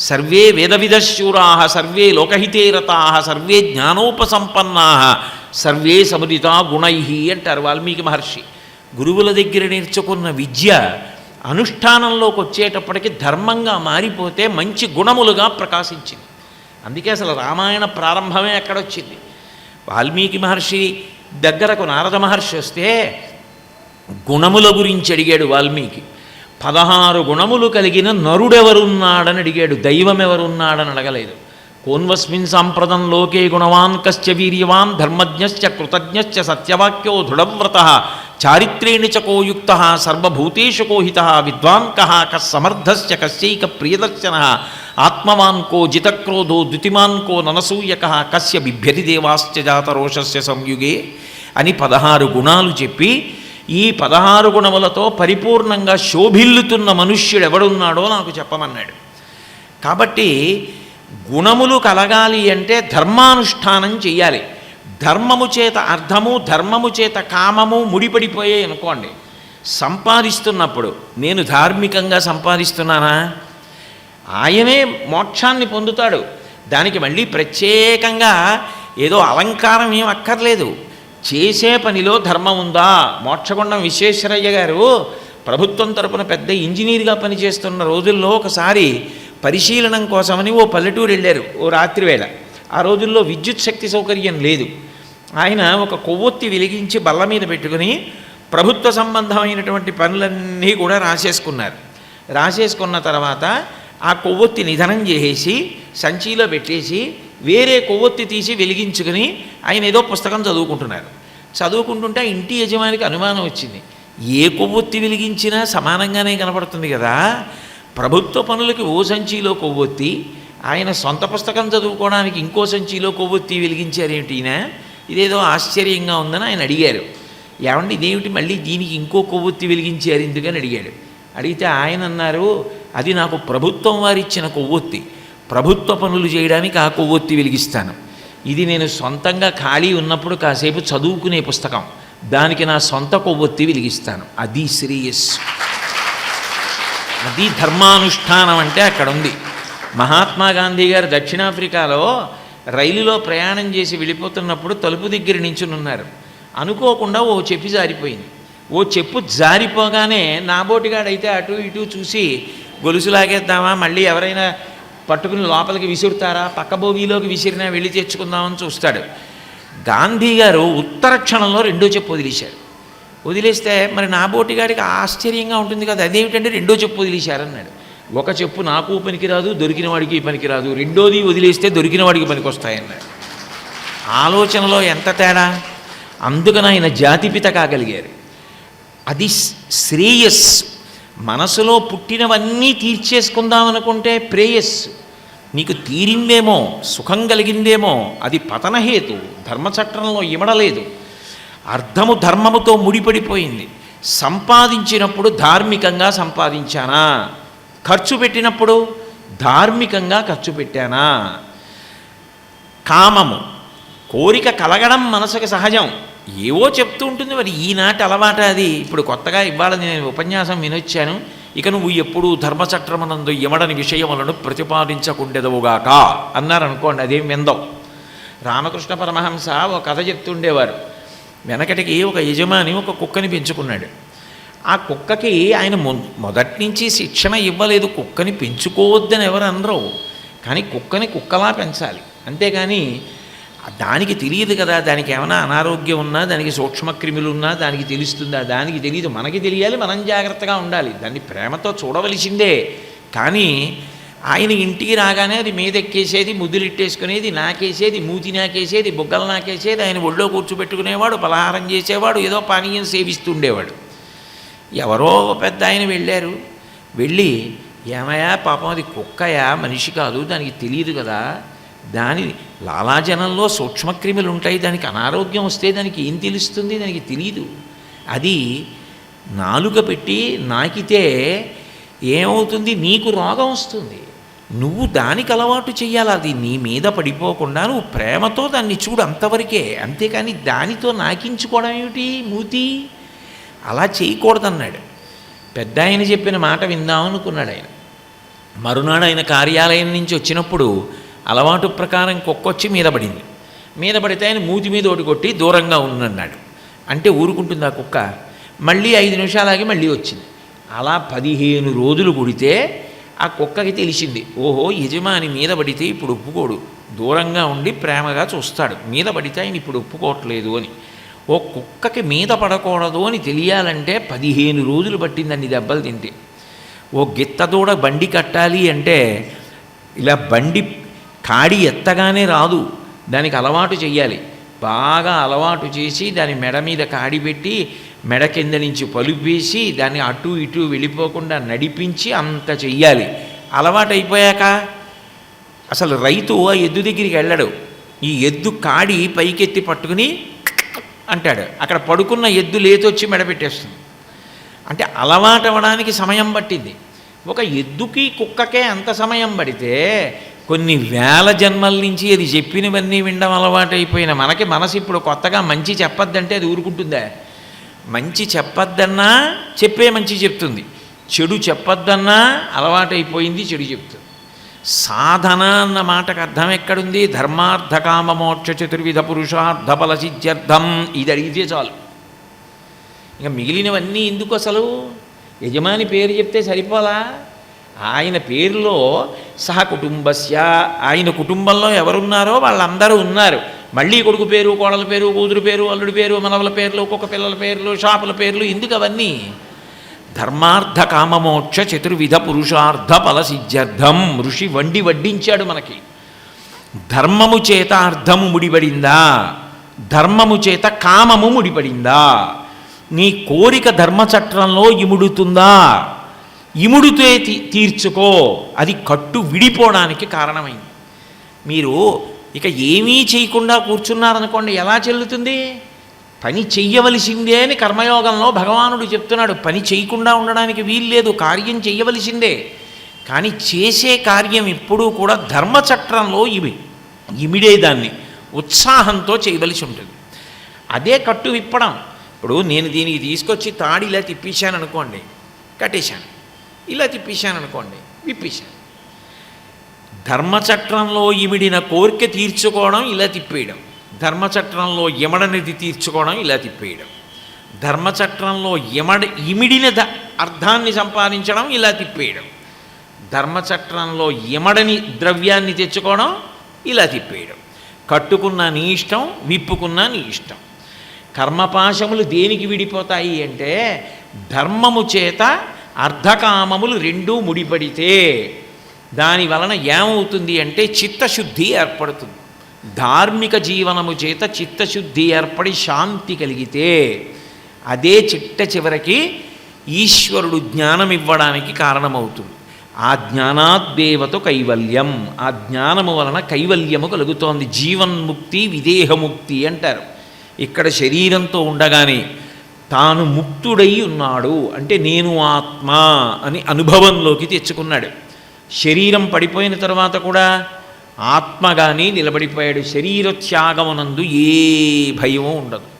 Survey వేదవిధశూరా సర్వే లోకహితేరతా సర్వే జ్ఞానోపసంపన్నా సర్వే సముదితా గుణై అంటారు వాల్మీకి మహర్షి. గురువుల దగ్గర నేర్చుకున్న విద్య అనుష్ఠానంలోకి వచ్చేటప్పటికి ధర్మంగా మారిపోతే మంచి గుణములుగా ప్రకాశించింది. అందుకే అసలు రామాయణ ప్రారంభమే ఎక్కడొచ్చింది వాల్మీకి మహర్షి దగ్గరకు నారద మహర్షి వస్తే గుణముల గురించి అడిగాడు వాల్మీకి. పదహారు గుణములు కలిగిన నరుడెవరున్నాడని అడిగాడు. దైవం ఎవరున్నాడని అడగలేదు. కోన్వస్మిన్ సాంప్రదం లోకే గుణవాన్ కశ్చ వీర్యవాన్ ధర్మజ్ఞశ్చ కృతజ్ఞశ్చ సత్యవాక్యో దృఢవ్రత చారిత్రేణ చ కోయుక్త సర్వభూతేషు కోహిత విద్వాన్ కహ కస్సమర్థశ్చ కశ్చైక ప్రియదర్శన ఆత్మవాన్ కో జితక్రోధో ద్యుతిమాన్ కో ననసూయక కస్య బిభ్యతి దేవాశ్చ జాతరోషస్య సంయుగే అని పదహారు గుణాలు చెప్పి ఈ పదహారు గుణములతో పరిపూర్ణంగా శోభిల్లుతున్న మనుష్యుడు ఎవడున్నాడో నాకు చెప్పమన్నాడు. కాబట్టి గుణములు కలగాలి అంటే ధర్మానుష్ఠానం చెయ్యాలి. ధర్మము చేత అర్థము ధర్మము చేత కామము ముడిపడిపోయాయి అనుకోండి. సంపాదిస్తున్నప్పుడు నేను ధార్మికంగా సంపాదిస్తున్నానా? ఆయనే మోక్షాన్ని పొందుతాడు. దానికి మళ్ళీ ప్రత్యేకంగా ఏదో అలంకారం ఏం అక్కర్లేదు. చేసే పనిలో ధర్మం ఉందా? మోక్షగుండం విశ్వేశ్వరయ్య గారు ప్రభుత్వం తరపున పెద్ద ఇంజనీర్గా పనిచేస్తున్న రోజుల్లో ఒకసారి పరిశీలనం కోసమని ఓ పల్లెటూరు వెళ్ళారు ఓ రాత్రి వేళ. ఆ రోజుల్లో విద్యుత్ శక్తి సౌకర్యం లేదు. ఆయన ఒక కొవ్వొత్తి వెలిగించి బల్ల మీద పెట్టుకుని ప్రభుత్వ సంబంధమైనటువంటి పనులన్నీ కూడా రాసేసుకున్నారు. రాసేసుకున్న తర్వాత ఆ కొవ్వొత్తి నిధనం చేసేసి సంచిలో పెట్టేసి వేరే కొవ్వొత్తి తీసి వెలిగించుకుని ఆయన ఏదో పుస్తకం చదువుకుంటున్నారు. చదువుకుంటుంటే ఆ ఇంటి యజమానికి అనుమానం వచ్చింది. ఏ కొవ్వొత్తి వెలిగించినా సమానంగానే కనపడుతుంది కదా. ప్రభుత్వ పనులకి ఓ సంచిలో కొవ్వొత్తి ఆయన సొంత పుస్తకం చదువుకోవడానికి ఇంకో సంచిలో కొవ్వొత్తి వెలిగించారేమిటి ఈయన? ఇదేదో ఆశ్చర్యంగా ఉందని ఆయన అడిగారు. ఏమండి ఇదేమిటి మళ్ళీ దీనికి ఇంకో కొవ్వొత్తి వెలిగించారు ఎందుకని అడిగాడు. అడిగితే ఆయన అన్నారు అది నాకు ప్రభుత్వం వారిచ్చిన కొవ్వొత్తి. ప్రభుత్వ పనులు చేయడానికి ఆ కొవ్వొత్తి వెలిగిస్తాను. ఇది నేను సొంతంగా ఖాళీ ఉన్నప్పుడు కాసేపు చదువుకునే పుస్తకం. దానికి నా సొంత కొవ్వొత్తి వెలిగిస్తాను. అది శ్రేయస్ అది ధర్మానుష్ఠానం అంటే అక్కడ ఉంది మహాత్మా గాంధీ గారు దక్షిణాఫ్రికాలో రైలులో ప్రయాణం చేసి వెళ్ళిపోతున్నప్పుడు తలుపు దగ్గర నించుని ఉన్నారు అనుకోకుండా ఓ చెప్పు జారిపోయింది. ఓ చెప్పు జారిపోగానే నాబోటిగాడైతే అటు ఇటు చూసి గొలుసు లాగేద్దామా మళ్ళీ ఎవరైనా పట్టుకుని లోపలికి విసురుతారా? పక్క భూమిలోకి విసిరినా వెళ్ళి తెచ్చుకుందామని చూస్తాడు. గాంధీ గారు ఉత్తర క్షణంలో రెండో చెప్పు వదిలేశారు. వదిలేస్తే మరి నా బోటిగాడికి ఆశ్చర్యంగా ఉంటుంది కదా. అదేమిటంటే రెండో చెప్పు వదిలేశారన్నాడు. ఒక చెప్పు నాకు పనికిరాదు దొరికిన వాడికి పనికిరాదు రెండోది వదిలేస్తే దొరికిన వాడికి పనికొస్తాయన్నాడు. ఆలోచనలో ఎంత తేడా? అందుకని ఆయన జాతిపిత కాగలిగారు. అది శ్రేయస్ మనసులో పుట్టినవన్నీ తీర్చేసుకుందాం అనుకుంటే ప్రేయస్. నీకు తీరిందేమో సుఖం కలిగిందేమో అది పతనహేతు ధర్మచక్రంలో ఇమడలేదు. అర్థము ధర్మముతో ముడిపడిపోయింది. సంపాదించినప్పుడు ధార్మికంగా సంపాదించానా? ఖర్చు పెట్టినప్పుడు ధార్మికంగా ఖర్చు పెట్టానా? కామము కోరిక కలగడం మనసుకు సహజం. ఏవో చెప్తూ ఉంటుంది మరి ఈనాటి అలవాట అది. ఇప్పుడు కొత్తగా ఇవాళ నేను ఉపన్యాసం వినొచ్చాను. ఇక నువ్వు ఎప్పుడూ ధర్మచక్రమనందు యమడని విషయములను ప్రతిపాదించకుండెదవుగాక అన్నారు అనుకోండి అదేం విందవు రామకృష్ణ పరమహంస ఒక కథ చెప్తుండేవారు. వెనకటికి ఒక యజమాని ఒక కుక్కని పెంచుకున్నాడు. ఆ కుక్కకి ఆయన మొ- మొదటి నుంచి శిక్షణ ఇవ్వలేదు. కుక్కని పెంచుకోవద్దని ఎవరు అనరు. కానీ కుక్కని కుక్కలా పెంచాలి. అంతేగాని దానికి తెలియదు కదా దానికి ఏమైనా అనారోగ్యం ఉన్నా దానికి సూక్ష్మక్రిములు ఉన్నా దానికి తెలుస్తుందా? దానికి తెలియదు. మనకి తెలియాలి మనం జాగ్రత్తగా ఉండాలి. దాన్ని ప్రేమతో చూడవలసిందే. కానీ ఆయన ఇంటికి రాగానే అది మీద ఎక్కేసేది ముద్దులిట్టేసుకునేది నాకేసేది మూతి నాకేసేది బుగ్గలు నాకేసేది ఆయన ఒళ్ళో కూర్చోబెట్టుకునేవాడు పలహారం చేసేవాడు ఏదో పానీయం సేవిస్తుండేవాడు. ఎవరో పెద్ద ఆయన వెళ్ళారు. వెళ్ళి ఏమయ్యా పాపం అది కుక్కయా? మనిషి కాదు దానికి తెలియదు కదా. దాని లాలాజనంలో సూక్ష్మక్రిములు ఉంటాయి దానికి అనారోగ్యం వస్తే దానికి ఏం తెలుస్తుంది? దానికి తెలియదు అది నాలుక పెట్టి నాకితే ఏమవుతుంది? నీకు రోగం వస్తుంది. నువ్వు దానికి అలవాటు చేయాలి అది నీ మీద పడిపోకుండా నువ్వు ప్రేమతో దాన్ని చూడు అంతవరకే. అంతేకాని దానితో నాకించుకోవడం ఏమిటి? మూతి. అలా చేయకూడదన్నాడు. పెద్ద ఆయన చెప్పిన మాట విందాం అనుకున్నాడు ఆయన. మరునాడు ఆయన కార్యాలయం నుంచి వచ్చినప్పుడు అలవాటు ప్రకారం కుక్కొచ్చి మీద పడింది మీద పడితే ఆయన మూతి మీద ఒకటి కొట్టి దూరంగా ఉన్నన్నాడు అంటే ఊరుకుంటుంది ఆ కుక్క. మళ్ళీ ఐదు నిమిషాలాగి మళ్ళీ వచ్చింది. అలా పదిహేను రోజులు కుడితే ఆ కుక్కకి తెలిసింది ఓహో యజమాని మీద పడితే ఇప్పుడు ఒప్పుకోడు. దూరంగా ఉండి ప్రేమగా చూస్తాడు. మీద పడితే ఆయన ఇప్పుడు ఒప్పుకోవట్లేదు అని. ఓ కుక్కకి మీద పడకూడదు అని తెలియాలంటే పదిహేను రోజులు పట్టిందండి దెబ్బలు తింటే. ఓ గిత్తదూడ బండి కట్టాలి అంటే ఇలా బండి కాడి ఎత్తగానే రాదు. దానికి అలవాటు చెయ్యాలి. బాగా అలవాటు చేసి దాని మెడ మీద కాడి పెట్టి మెడ కింద నుంచి పలుపేసి దాన్ని అటు ఇటు వెళ్ళిపోకుండా నడిపించి అంత చెయ్యాలి. అలవాటు అయిపోయాక అసలు రైతు ఆ ఎద్దు దగ్గరికి వెళ్ళడు. ఈ ఎద్దు కాడి పైకెత్తి పట్టుకుని అంటాడు. అక్కడ పడుకున్న ఎద్దు లేతొచ్చి మెడపెట్టేస్తుంది అంటే అలవాటు అవ్వడానికి సమయం పట్టింది. ఒక ఎద్దుకి కుక్కకే అంత సమయం పడితే కొన్ని వేల జన్మల నుంచి అది చెప్పినవన్నీ వినడం అలవాటైపోయిన మనకి మనసు ఇప్పుడు కొత్తగా మంచి చెప్పొద్దంటే అది ఊరుకుంటుందా. మంచి చెప్పొద్దన్నా చెప్పే మంచి చెప్తుంది. చెడు చెప్పొద్దన్నా అలవాటైపోయింది చెడు చెప్తుంది. సాధన అన్న మాటకు అర్థం ఎక్కడుంది? ధర్మార్థ కామ మోక్ష చతుర్విధ పురుషార్థ బల సిద్ధ్యర్థం. ఇది అడిగితే చాలు. ఇంకా మిగిలినవన్నీ ఎందుకు అసలు? యజమాని పేరు చెప్తే సరిపోలా? ఆయన పేరులో సహ కుటుంబస్య. ఆయన కుటుంబంలో ఎవరున్నారో వాళ్ళందరూ ఉన్నారు. మళ్ళీ కొడుకు పేరు కోడల పేరు కూతురు పేరు అల్లుడి పేరు మనవల పేర్లు ఒక్కొక్క పిల్లల పేర్లు షాపుల పేర్లు ఎందుకు అవన్నీ ధర్మార్థ కామమోక్ష చతుర్విధ పురుషార్థ ఫలసిద్ధ్యర్థం ఋషి వండి వడ్డించాడు మనకి. ధర్మము చేత అర్థము ముడిపడిందా? ధర్మము చేత కామము ముడిపడిందా? నీ కోరిక ధర్మచట్రంలో ఇముడుతుందా? ఇముడితే తీ- తీర్చుకో. అది కట్టు విడిపోవడానికి కారణమైంది. మీరు ఇక ఏమీ చేయకుండా కూర్చున్నారనుకోండి ఎలా చెల్లుతుంది? పని చెయ్యవలసిందే అని కర్మయోగంలో భగవానుడు చెప్తున్నాడు. పని చేయకుండా ఉండడానికి వీల్లేదు కార్యం చెయ్యవలసిందే. కానీ చేసే కార్యం ఎప్పుడూ కూడా ధర్మచట్రంలో ఇవి ఇమిడే దాన్ని ఉత్సాహంతో చేయవలసి ఉంటుంది. అదే కట్టు విప్పడం. ఇప్పుడు నేను దీనికి తీసుకొచ్చి తాడి ఇలా తిప్పించాను అనుకోండి కట్టేశాను. ఇలా తిప్పేశాను అనుకోండి విప్పేశాను. ధర్మచట్రంలో ఇమిడిన కోరిక తీర్చుకోవడం ఇలా తిప్పేయడం. ధర్మచట్రంలో యమడనిది తీర్చుకోవడం ఇలా తిప్పేయడం. ధర్మచట్రంలో ఇమడ ఇమిడిన అర్థాన్ని సంపాదించడం ఇలా తిప్పేయడం. ధర్మచట్రంలో ఇమడని ద్రవ్యాన్ని తెచ్చుకోవడం ఇలా తిప్పేయడం. కట్టుకున్న నీ ఇష్టం విప్పుకున్న నీ ఇష్టం. కర్మపాశములు దేనికి విడిపోతాయి అంటే ధర్మము చేత అర్ధకామములు రెండూ ముడిపడితే దాని వలన ఏమవుతుంది అంటే చిత్తశుద్ధి ఏర్పడుతుంది. ధార్మిక జీవనము చేత చిత్తశుద్ధి ఏర్పడి శాంతి కలిగితే అదే చిట్ట చివరికి ఈశ్వరుడు జ్ఞానం ఇవ్వడానికి కారణమవుతుంది. ఆ జ్ఞానాద్దేవతో కైవల్యం. ఆ జ్ఞానము వలన కైవల్యము కలుగుతోంది. జీవన్ముక్తి విదేహముక్తి అంటారు. ఇక్కడ శరీరంతో ఉండగానే తాను ముక్తుడై ఉన్నాడు అంటే నేను ఆత్మ అని అనుభవంలోకి తెచ్చుకున్నాడు. శరీరం పడిపోయిన తర్వాత కూడా ఆత్మగానే నిలబడిపోయాడు. శరీర త్యాగమునందు ఏ భయమో ఉండదు.